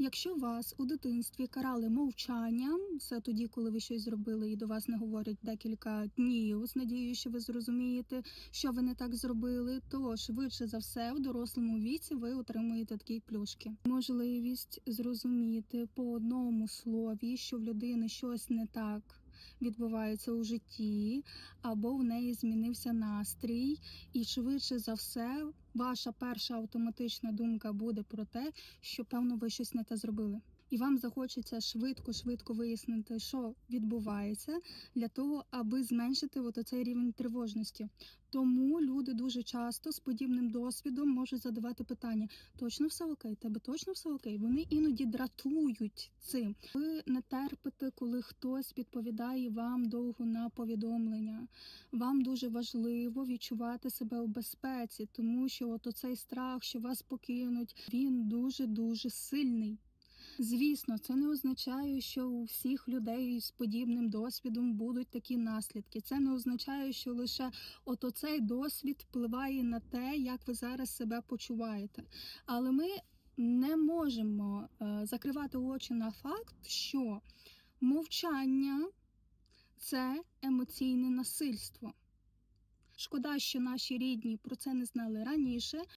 Якщо вас у дитинстві карали мовчанням, це тоді, коли ви щось зробили і до вас не говорять декілька днів з надією, що ви зрозумієте, що ви не так зробили, то швидше за все в дорослому віці ви отримуєте такі плюшки. Можливість зрозуміти по одному слові, що в людини щось не так відбувається у житті, або в неї змінився настрій, і швидше за все, ваша перша автоматична думка буде про те, що певно ви щось не те зробили. І вам захочеться швидко-швидко вияснити, що відбувається, для того, аби зменшити от оцей рівень тривожності. Тому люди дуже часто з подібним досвідом можуть задавати питання: точно все окей, тебе точно все окей? Вони іноді дратують цим. Ви не терпите, коли хтось відповідає вам довго на повідомлення. Вам дуже важливо відчувати себе у безпеці, тому що от оцей страх, що вас покинуть, він дуже дуже сильний. Звісно, це не означає, що у всіх людей з подібним досвідом будуть такі наслідки. Це не означає, що лише от оцей досвід впливає на те, як ви зараз себе почуваєте. Але ми не можемо е, закривати очі на факт, що мовчання це емоційне насильство. Шкода, що наші рідні про це не знали раніше.